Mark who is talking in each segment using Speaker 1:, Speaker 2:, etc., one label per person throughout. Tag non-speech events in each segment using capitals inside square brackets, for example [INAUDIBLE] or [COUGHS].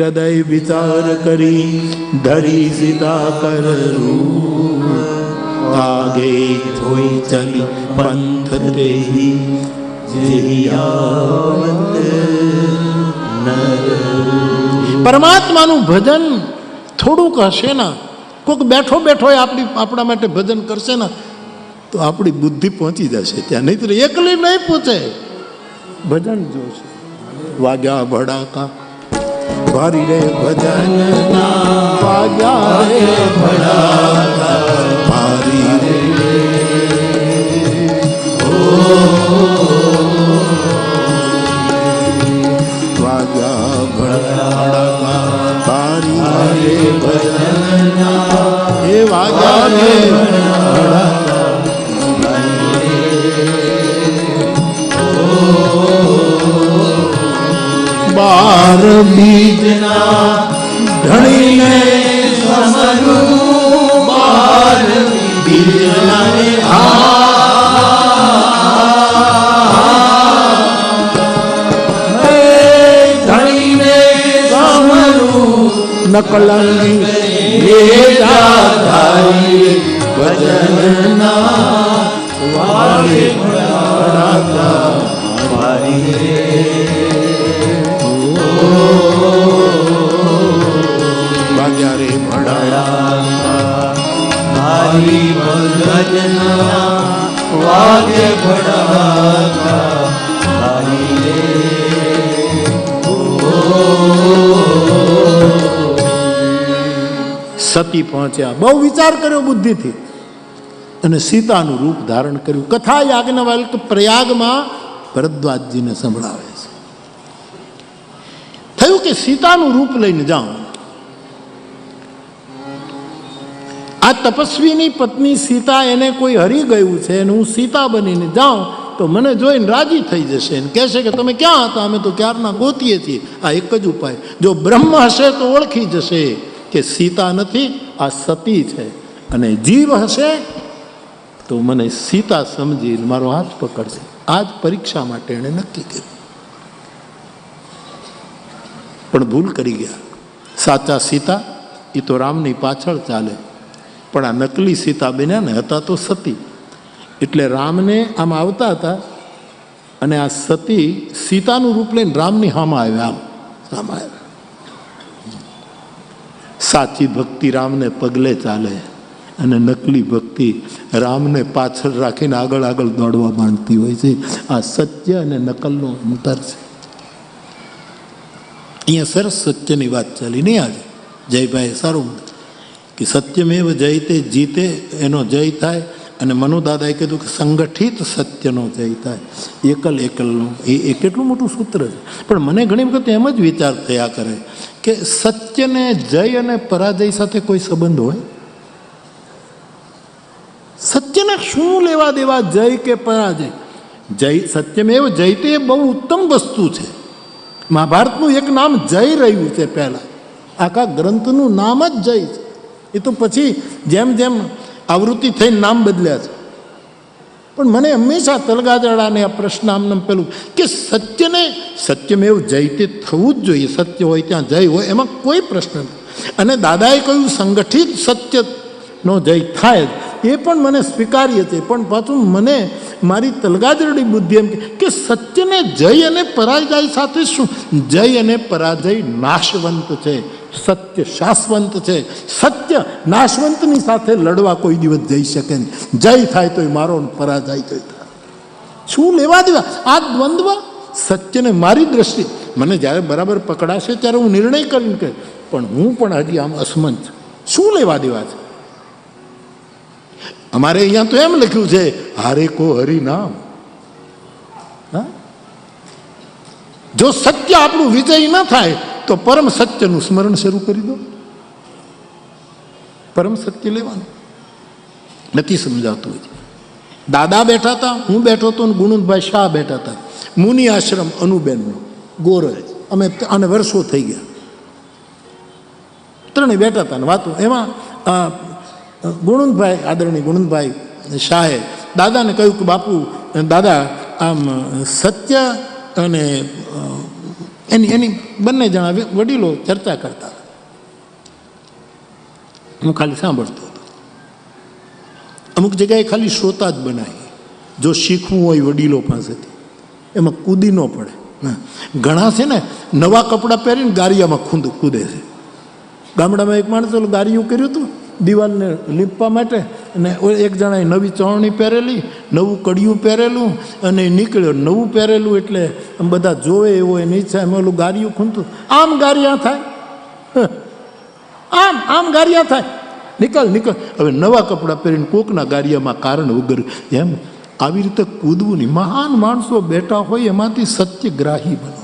Speaker 1: હૃદય વિચાર કરી ધરી સીતા કર આગે ધોઈ ચલી પંથ તેહી. પરમાત્માનું ભજન થોડુંક હશે ને કોઈક બેઠો બેઠો એ આપણી આપણા માટે ભજન કરશે ને તો આપણી બુદ્ધિ પહોંચી જશે ત્યાં. નહીં તો એકલી નહીં પહોંચે ભજન જોશે. વાગ્યા ભડાકા ભારી રે ભજન વાગ્યા રે ભારી રે વાગ્યા રે બાર બીજના સમરું ભજન ના ભજનના વાગે મારી ભાગ્યા રે ભણાયા
Speaker 2: મારી ભજનના વાગે ભડાકા
Speaker 1: સતી પહોંચ્યા. બહુ વિચાર કર્યો બુદ્ધિથી. અને સીતાનું રૂપ ધારણ કર્યું. કથા યાજ્ઞવલ્ક પ્રયાગમાં ભરદ્વાજજીને સંભળાવે છે. થયું કે સીતાનું રૂપ લઈને જાઉં આ તપસ્વીની પત્ની સીતા એને કોઈ હરી ગયું છે અને હું સીતા બનીને જાઉં, તો મને જોઈને રાજી થઈ જશે અને કહેશે કે તમે ક્યાં હતા? અમે તો ક્યારના ગોતીએ છીએ. આ એક જ ઉપાય. જો બ્રહ્મ હશે તો ઓળખી જશે. કે સીતા નથી, આ સતી છે. અને જીવ હશે તો મને સીતા સમજી મારો હાથ પકડશે. આ જ પરીક્ષા માટે એણે નક્કી કર્યું. પણ ભૂલ કરી ગયા. સાચા સીતા એ તો રામની પાછળ ચાલે. પણ આ નકલી સીતા બન્યા ને, હતા તો સતી. એટલે રામને આમ આવતા હતા અને આ સતી સીતાનું રૂપ લઈને રામની હામાં આવ્યા આમ. સામા આવ્યા સાચી ભક્તિ રામને પગલે ચાલે અને નકલી ભક્તિ રામને પાછળ રાખીને આગળ આગળ દોડવા માંડતી હોય છે. આ સત્ય અને નકલનો અંતર છે. અહીંયા સરસ સત્યની વાત ચાલી. નહીં આજે જયભાઈ સારું કે સત્યમેવ જયતે જીતે એનો જય થાય અને મનુદાદાએ કીધું કે સંગઠિત સત્યનો જય થાય. એકલ એકલનો. એ કેટલું મોટું સૂત્ર છે. પણ મને ઘણી વખત એમ જ વિચાર થયા કરે કે સત્યને, જય અને પરાજય સાથે કોઈ સંબંધ હોય? સત્યને શું લેવા દેવા જય કે પરાજય? જય સત્યમેવ જયતે એ બહુ ઉત્તમ વસ્તુ છે. મહાભારતનું એક નામ જય રહ્યું છે પહેલાં. આખા ગ્રંથનું નામ જ જય છે. એ તો પછી જેમ જેમ આવૃત્તિ થઈને નામ બદલ્યા છે. પણ મને હંમેશા તલગાદડાને આ પ્રશ્ન આમને પેલું કે સત્યને સત્યમેવ જયતે થવું જ જોઈએ. સત્ય હોય ત્યાં જય હોય, એમાં કોઈ પ્રશ્ન નથી. અને દાદાએ કહ્યું, સંગઠિત સત્યનો જય થાય એ પણ મને સ્વીકાર્ય છે. પણ પાછું મને મારી તલગાદરડી બુદ્ધિ એમ કે સત્યને જય અને પરાજય સાથે શું? જય અને પરાજય નાશવંત છે, સત્ય શાશ્વંત છે, સત્ય નાશવંતની સાથે લડવા કોઈ દિવસ જઈ શકે નહીં. જય થાય તોય મારો પરાજય તોય થાય. શું લેવા દેવા? આ દ્વંદ્વ સત્યને મારી દ્રષ્ટિ મને જ્યારે બરાબર પકડાશે ત્યારે હું નિર્ણય કરીને કે પણ હું પણ હજી આમ અસમંત શું લેવા દેવા છે? અમારે અહીંયા તો એમ લખ્યું છે, હારે કો હરિ નામ હા? જો સત્ય આપણું વિજય ન થાય, તો પરમ સત્યનું સ્મરણ શરૂ કરી દો. પરમ સત્ય લેવાનું. નથી સમજાતું હજી. દાદા બેઠા હતા, હું બેઠો હતો ને ગુણુદભાઈ શાહ બેઠા હતા. મુનિ આશ્રમ અનુબેનનો, ગોરજ. અમે આને વર્ષો થઈ ગયા. ત્રણેય બેઠા હતા ને વાતો. એમાં ગુણુદભાઈ આદરણીય ગુણુંદભાઈ શાહે દાદાને કહ્યું કે બાપુ, દાદા, આમ, સત્ય અને એની એની બંને જણા વડીલો ચર્ચા કરતા. હું ખાલી સાંભળતો હતો. અમુક જગ્યાએ ખાલી શ્રોતા જ બનાવી જો શીખવું હોય વડીલો પાસેથી, એમાં કૂદી ન પડે. ઘણા છે ને, નવા કપડાં પહેરીને ગારિયામાં ખૂંદ, કૂદે છે. ગામડામાં એક માણસ ગારિયું કર્યું હતું. દિવાલને લીપવા માટે અને એક જણાએ નવી ચવણી પહેરેલી, નવું કડિયું પહેરેલું અને નીકળ્યો. નવું પહેરેલું એટલે આમ બધા જોવે એવો એની ઈચ્છા એમ ઓલું ગારિયું ખૂંદતું આમ ગારિયા થાય. આમ આમ ગારિયા થાય. નીકળ નીકળ. હવે નવા કપડાં પહેરીને કોકના ગારિયામાં કારણ વગર એમ આવી રીતે કૂદવું નહીં. મહાન માણસો બેઠા હોય એમાંથી સત્યગ્રાહી બનો.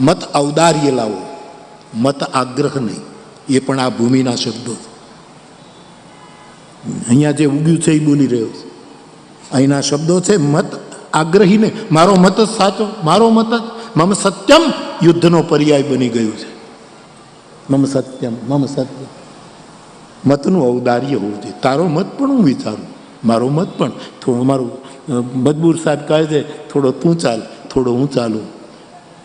Speaker 1: મત અવદાર્ય લાવો. મત આગ્રહ નહીં. એ પણ આ ભૂમિના શબ્દો. અહીંયા જે ઉગ્યું છે એ બોલી રહ્યો છે. અહીંના શબ્દો છે મત આગ્રહીને મારો મત જ સાચો. મારો મત જ મમ સત્યમ યુદ્ધનો પર્યાય બની ગયું છે. મમ સત્યમ મમ સત્યમ મતનું ઔદાર્ય હોવું જોઈએ. તારો મત પણ હું વિચારું. મારો મત પણ થોડું, મારું મજબૂર સાહેબ કહે છે, થોડો તું ચાલ, થોડો હું ચાલું.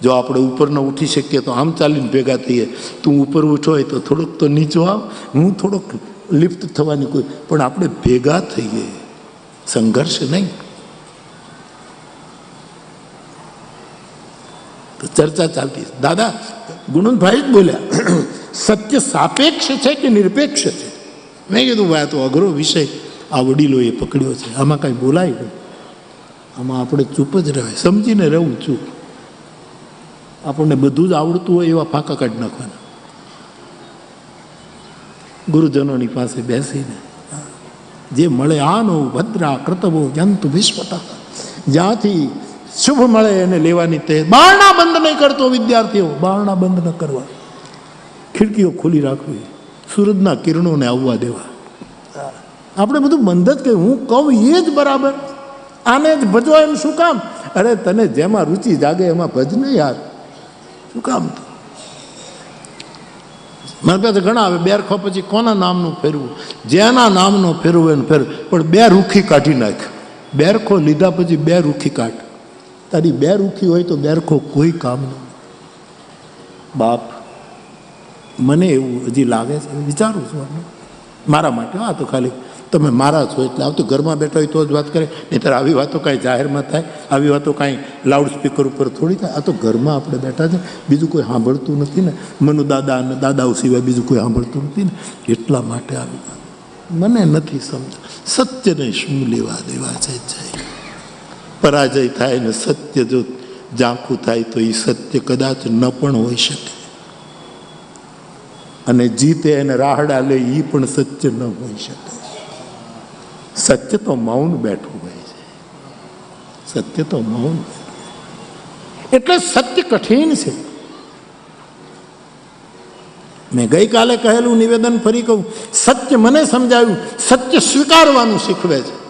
Speaker 1: જો આપણે ઉપર ન ઉઠી શકીએ તો આમ ચાલીને ભેગા થઈએ. તું ઉપર ઉઠો હોય તો થોડોક તો નીચો આવ. હું થોડોક લિફ્ટ થવાની કોઈ પણ આપણે ભેગા થઈએ. સંઘર્ષ નહીં. તો ચર્ચા ચાલતી. દાદા ગુણનભાઈ જ બોલ્યા, સત્ય સાપેક્ષ છે કે નિરપેક્ષ છે? મેં કીધું ભાઈ તો અઘરો વિષય આ વડીલોએ પકડ્યો છે. આમાં કાંઈ બોલાય નહીં. આમાં આપણે ચૂપ જ રહેવાય સમજીને રહેવું ચૂપ આપણને બધું જ આવડતું હોય એવા ફાંકા કાઢી નાખવાના. ગુરુજનોની પાસે બેસીને, જે મળે આનો ભદ્રા કર્તવો જંતુ વિશ્વતા જ્યાંથી શુભ મળે એને લેવાની તે બારણા બંધ નહીં કરતો વિદ્યાર્થીઓ, બારણા બંધ ન કરવા. ખિડકીઓ ખુલ્લી રાખવી, સૂરજના કિરણોને આવવા દેવા. આપણે બધું બંધ જ કહ્યું હું કહું એ જ બરાબર. આને જ ભજવા એમ શું કામ? અરે તને જેમાં રુચિ જાગે એમાં ભજ ને યાર. શું કામ મારી પાસે ઘણા આવે બેરખો પછી કોના નામનું ફેરવું? જેના નામનો ફેરવું એને ફેરવું પણ બે રૂખી કાઢી નાખ બેરખો લીધા પછી બે રૂખી કાઢ. તારી બે રૂખી હોય તો બેરખો કોઈ કામ નહીં બાપ, મને એવું હજી લાગે છે. વિચારું છું. મારા માટે આ તો ખાલી તમે મારા છો એટલે આવતું ઘરમાં બેઠા હોય તો જ વાત કરે. નહીંતર આવી વાતો કાંઈ જાહેરમાં થાય, આવી વાતો કાંઈ લાઉડ સ્પીકર ઉપર થોડી થાય. આ તો ઘરમાં આપણે બેઠા છે. બીજું કોઈ સાંભળતું નથી ને. મનુ દાદા અને દાદાઓ સિવાય બીજું કોઈ સાંભળતું નથી ને. એટલા માટે આવી વાત. મને નથી સમજ. સત્યને શું લેવા દેવા છે, જય. પરાજય થાય ને સત્ય જો ઝાંખું થાય તો એ સત્ય કદાચ ન પણ હોઈ શકે. અને જીતે એને રાહડા લે એ પણ સત્ય ન હોઈ શકે. સત્ય તો મૌન બેઠું હોય છે. સત્ય તો મૌન એટલે સત્ય કઠિન છે. મેં ગઈકાલે કહેલું નિવેદન ફરી કહું, સત્ય મને સમજાયું સત્ય સ્વીકારવાનું શીખવે છે.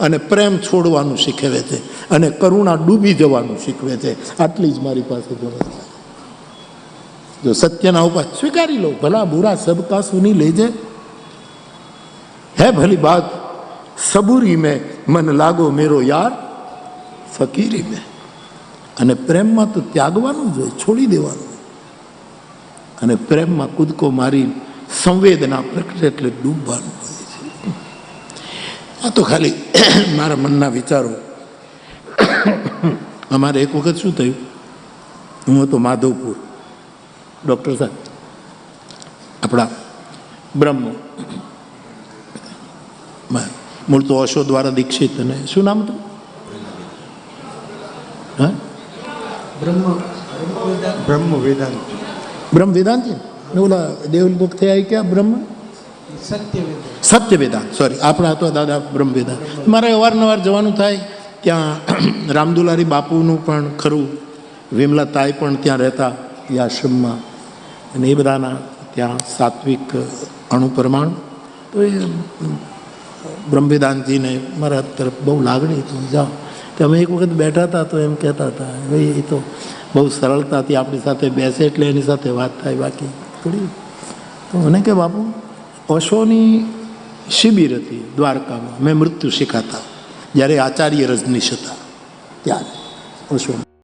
Speaker 1: અને પ્રેમ છોડવાનું શીખવે છે. અને કરુણા ડૂબી જવાનું શીખવે છે. આટલી જ મારી પાસે જો સત્યના ઉપાય સ્વીકારી લો, ભલા બુરા સબકા સુની લેજે. है भली बात सबूरी में मन લાગો મેરો યાર ફકીરી में અને પ્રેમમાં તો ત્યાગવાનું જ હોય છોડી દેવાનું અને પ્રેમમાં કૂદકો મારી સંવેદના પ્રગટે એટલે ડૂબવાનું હોય છે આ તો ખાલી [COUGHS] મારા મનના વિચારો [COUGHS] અમારે એક વખત શું થયું હું હતો માધવપુર ડૉક્ટર સાહેબ આપણા બ્રહ્મ માં. મૂળ તો અશો દ્વારા દીક્ષિત અને શું નામ હતું? હા?
Speaker 3: બ્રહ્મ વેદાંત
Speaker 1: બ્રહ્મ વેદાંત ને ઓલા દેવલમુખ થયા ક્યાં બ્રહ્મ? સત્ય વેદાંત સોરી આપણા હતો દાદા બ્રહ્મ વેદાંત મારે અવારનવાર જવાનું થાય ત્યાં [CLEARS THROAT] રામદુલારી બાપુનું પણ ખરું વિમલા તાઈ પણ ત્યાં રહેતા એ આશ્રમમાં. અને એ બધાના ત્યાં સાત્વિક અણુ પરમાણુ. તો એ બ્રહ્મવેદાંતજીને મારા તરફ બહુ લાગણી તો જાઓ. તો અમે એક વખત બેઠા હતા તો એમ કહેતા હતા, ભાઈ, એ તો બહુ સરળતાથી આપણી સાથે બેસે એટલે એની સાથે વાત થાય બાકી થોડી. તો મને કે બાપુ ઓશોની શિબિર હતી દ્વારકામાં, મેં મૃત્યુ શીખાતા, જ્યારે આચાર્ય રજનીશ હતા. ત્યારે અશ્વમ